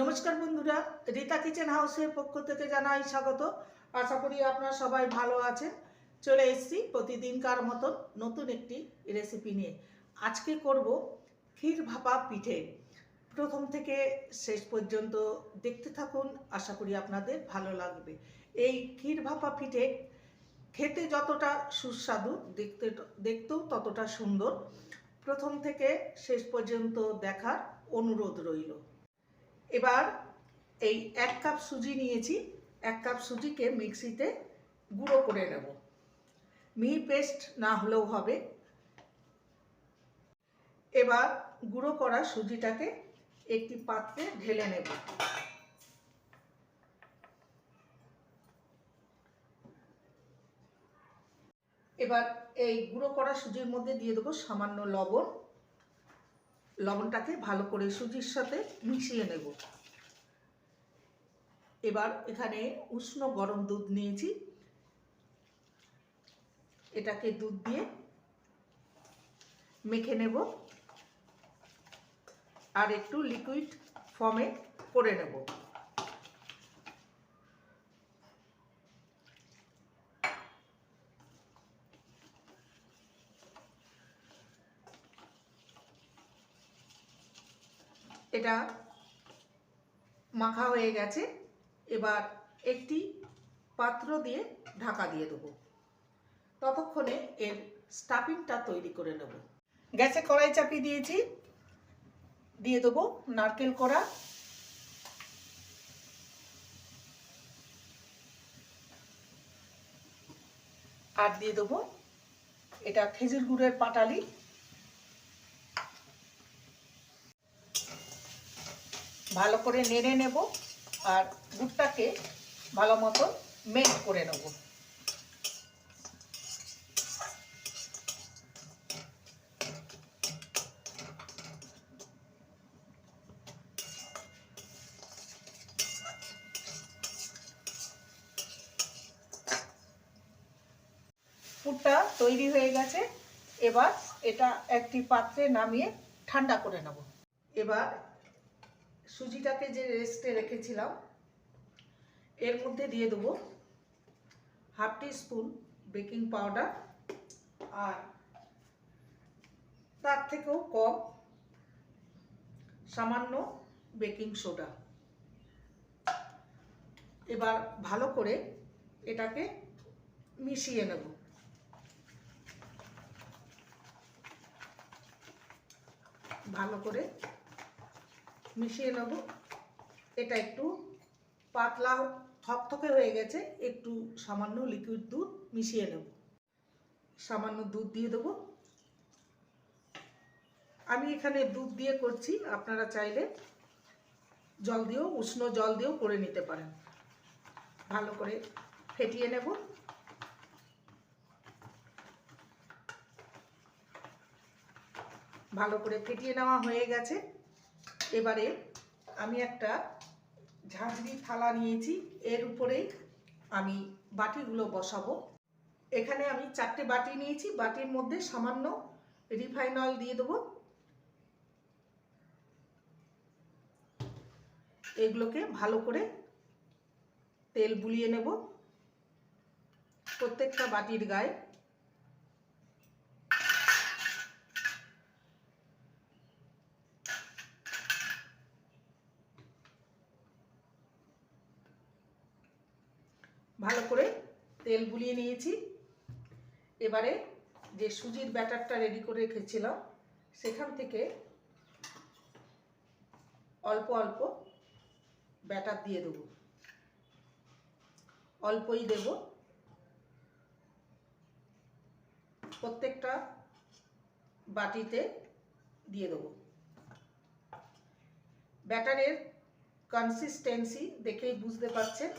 নমস্কার বন্ধুরা, রীতা কিচেন হাউসের পক্ষ থেকে জানাই স্বাগত। আশা করি আপনারা সবাই ভালো আছেন। চলে এসেছি প্রতিদিনকার মতন নতুন একটি রেসিপি নিয়ে। আজকে করব ক্ষীর ভাপা পিঠে। প্রথম থেকে শেষ পর্যন্ত দেখতে থাকুন, আশা করি আপনাদের ভালো লাগবে। এই ক্ষীর ভাপা পিঠে খেতে যতটা সুস্বাদু, দেখতে দেখতেও ততটা সুন্দর। প্রথম থেকে শেষ পর্যন্ত দেখার অনুরোধ রইল। এবার এই এক কাপ সুজি নিয়েছি, এক কাপ সুজিকে মিক্সিতে গুঁড়ো করে নেব। মিহি পেস্ট না হলেও হবে। এবার গুঁড়ো করা সুজিটাকে একটি পাত্রে ঢেলে নেব। এবার এই গুঁড়ো করা সুজির মধ্যে দিয়ে দেবো সামান্য লবণ। লবণটাকে ভালো করে সুজির সাথে মিশিয়ে নেব। এবার এখানে উষ্ণ গরম দুধ নিয়েছি। এটাকে দুধ দিয়ে মেখে নেব আর একটু লিকুইড ফর্মে করে নেব। এটা মাখা হয়ে গেছে। এবার একটি পাত্র দিয়ে ঢাকা দিয়ে দেবো। ততক্ষণে এর স্টাফিংটা তৈরি করে নেব। গ্যাসে কড়াই চাপিয়ে দিয়েছি। দিয়ে দেবো নারকেল কড়া। আর দিয়ে দেবো এটা খেজুর গুড়ের পাটালি। ভালো করে নেড়ে নেব আর গুড়টাকে ভালো মতো মেল্ট করে নেব। পুরটা তৈরি হয়ে গেছে। এবার এটা একটি পাত্রে নামিয়ে ঠান্ডা করে নেব। এবার সুজিটাকে যে রেস্টে রেখেছিলাম, এর মধ্যে দিয়ে দেবো half teaspoon baking powder আর তার থেকেও কম সামান্য বেকিং সোডা। এবার ভালো করে এটাকে মিশিয়ে নেব। ভালো করে মিশিয়ে নেব। এটা একটু পাতলা থকথকে হয়ে গেছে, একটু সামান্য লিকুইড দুধ মিশিয়ে নেব। সামান্য দুধ দিয়ে দেবো। আমি এখানে দুধ দিয়ে করছি, আপনারা চাইলে জল দিয়েও, উষ্ণ জল দিয়েও করে নিতে পারেন। ভালো করে ফেটিয়ে নেব। ভালো করে ফেটিয়ে নেওয়া হয়ে গেছে। এবারে আমি একটা ঝাঁঝরি থালা নিয়েছি, এর উপরেই আমি বাটিগুলো বসাবো। এখানে আমি চারটে বাটি নিয়েছি, বাটির মধ্যে সামান্য রিফাইন অয়েল দিয়ে দেবো। এগুলোকে ভালো করে তেল বুলিয়ে নেব। প্রত্যেকটা বাটির গায়ে ভালো করে তেল বুলিয়ে নিয়েছি। এবারে যে সুজির ব্যাটারটা রেডি করে রেখেছিলাম, সেখান থেকে অল্প অল্প ব্যাটার দিয়ে দেবো। অল্পই দেব। প্রত্যেকটা বাটিতে দিয়ে দেবো। ব্যাটারের কনসিস্টেন্সি দেখেই বুঝতে পারছেন,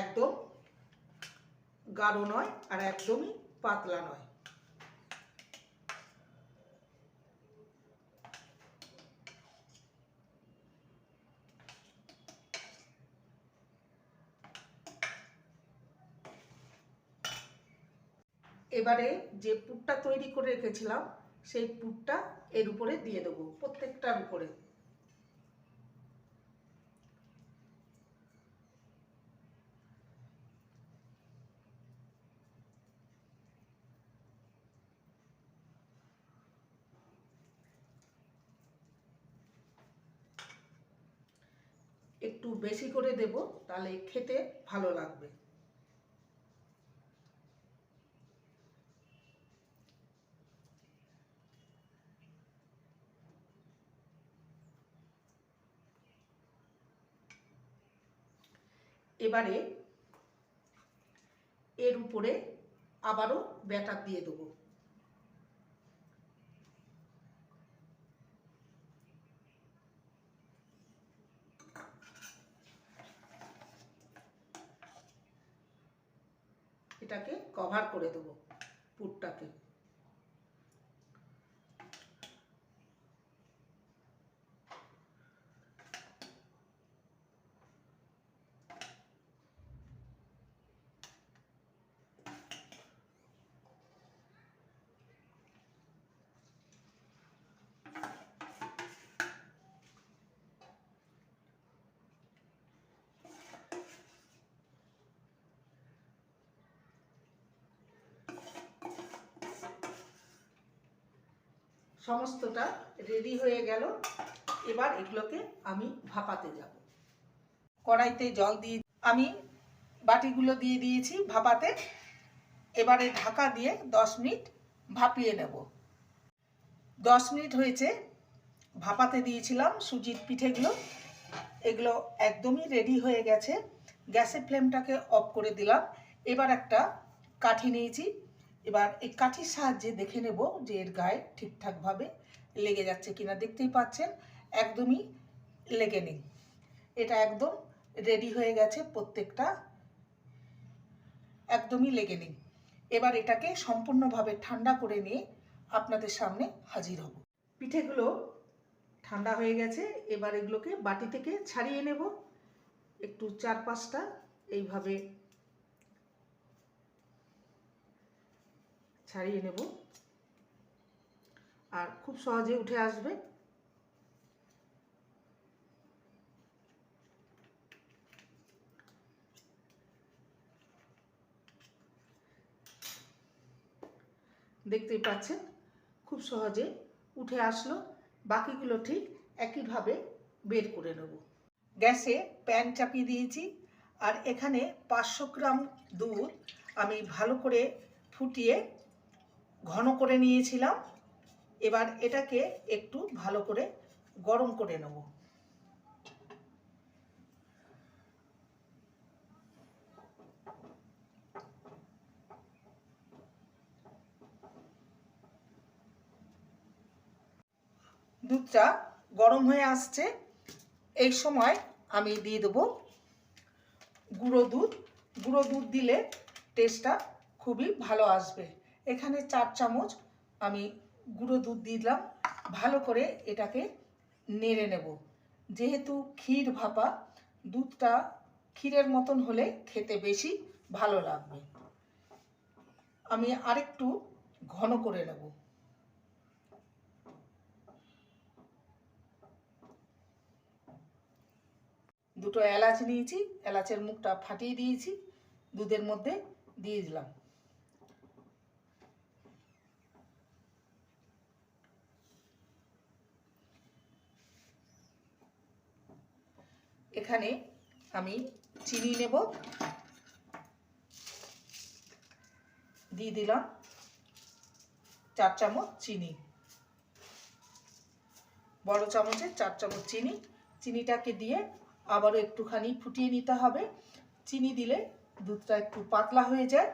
একদম গাঢ় নয় আর একদমই পাতলা নয়। এবারে যে পুরটা তৈরি করে রেখেছিলাম, সেই পুরটা এর উপরে দিয়ে দেবো, প্রত্যেকটার উপরে। একটু বেশি করে দেব, তাহলে খেতে ভালো লাগবে। এবারে এর উপরে আবারও ব্যাটার দিয়ে দেবো। এটাকে কভার করে দেবো পুরটাকে। সমস্তটা রেডি হয়ে গেল। এবার এগুলোকে আমি ভাপাতে যাব। কড়াইতে জল দিয়ে আমি বাটিগুলো দিয়ে দিয়েছি ভাপাতে। এবারে ঢাকা দিয়ে দশ মিনিট ভাপিয়ে নেব। দশ মিনিট হয়েছে, ভাপাতে দিয়েছিলাম সুজির পিঠেগুলো। এগুলো একদমই রেডি হয়ে গেছে। গ্যাসের ফ্লেমটাকে অফ করে দিলাম। এবার একটা কাঠি নিয়েছি। এবার এই কাঠির সাহায্যে দেখে নেব যে এর গায়ে ঠিকঠাকভাবে লেগে যাচ্ছে কিনা। দেখতেই পাচ্ছেন, একদমই লেগে নেই। এটা একদম রেডি হয়ে গেছে প্রত্যেকটা। একদমই লেগে নেই। এবার এটাকে সম্পূর্ণভাবে ঠান্ডা করে নিয়ে আপনাদের সামনে হাজির হব। পিঠেগুলো ঠান্ডা হয়ে গেছে, এবার এগুলোকে বাটি থেকে ছাড়িয়ে নেব। একটু চার পাঁচটা এইভাবে ছাড়িয়ে নেব। আর খুব সহজে উঠে আসবে। দেখতেই পাচ্ছেন, খুব সহজে উঠে আসলো। বাকিগুলো ঠিক একইভাবে বের করে নেব। গ্যাসে প্যান চাপিয়ে দিয়েছি। আর এখানে পাঁচশো গ্রাম দুধ আমি ভালো করে ফুটিয়ে ঘন করে নিয়েছিলাম। এবার এটাকে একটু ভালো করে গরম করে নেব। দুধটা গরম হয়ে আসছে। এই সময় আমি দিয়ে দেবো গুঁড়ো দুধ। গুঁড়ো দুধ দিলে টেস্টটা খুবই ভালো আসবে। এখানে চার চামচ আমি গুঁড়ো দুধ দিলাম। ভালো করে এটাকে নেড়ে নেব। যেহেতু ক্ষীর ভাপা, দুধটা ক্ষীরের মতন হলে খেতে বেশি ভালো লাগবে। আমি আরেকটু ঘন করে নেব। দুটো এলাচ নিয়েছি, এলাচের মুখটা ফাটিয়ে দিয়েছি, দুধের মধ্যে দিয়ে দিলাম। এখানে আমি চিনি নেব। দিয়ে দিলাম চার চামচ চিনি। বড় চামচে চার চামচ চিনি। চিনিটাকে দিয়ে আবারও একটুখানি ফুটিয়ে নিতে হবে। চিনি দিলে দুধটা একটু পাতলা হয়ে যায়।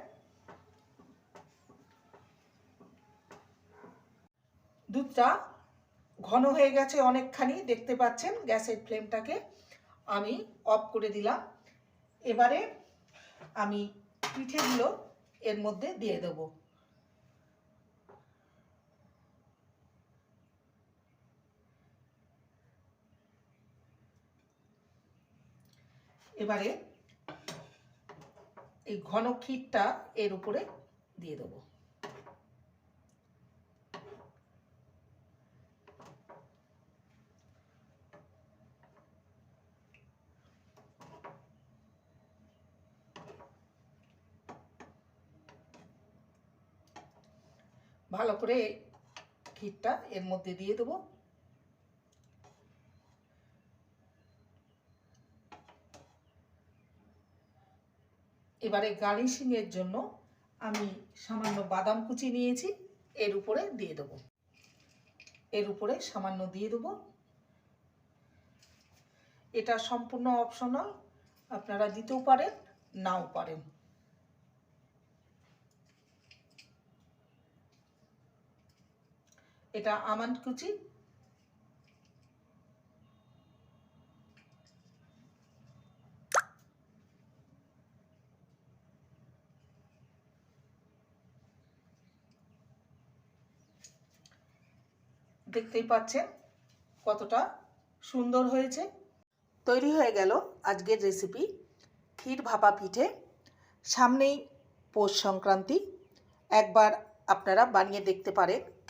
দুধটা ঘন হয়ে গেছে অনেকখানি, দেখতে পাচ্ছেন গ্যাসের ফ্লেমটাকে। আমি অফ করে দিলাম। এবারে আমি পিঠেগুলো এর মধ্যে দিয়ে দেব। এবারে এই ঘন ক্ষীরটা এর উপরে দিয়ে দেবো। ভালো করে ক্ষীরটা এর মধ্যে দিয়ে দেবো। এবারে গার্নিশিংয়ের জন্য আমি সামান্য বাদাম কুচি নিয়েছি, এর উপরে দিয়ে দেবো। এর উপরে সামান্য দিয়ে দেবো। এটা সম্পূর্ণ অপশনাল আপনারা দিতেও পারেন, নাও পারেন। এটা আমন্ড কুচি। দেখতেই পাচ্ছেন কতটা সুন্দর হয়েছে। তৈরি হয়ে গেল আজকের রেসিপি ক্ষীর ভাপা পিঠে। সামনেই পৌষ সংক্রান্তি। একবার আপনারা বানিয়ে দেখতে পারেন।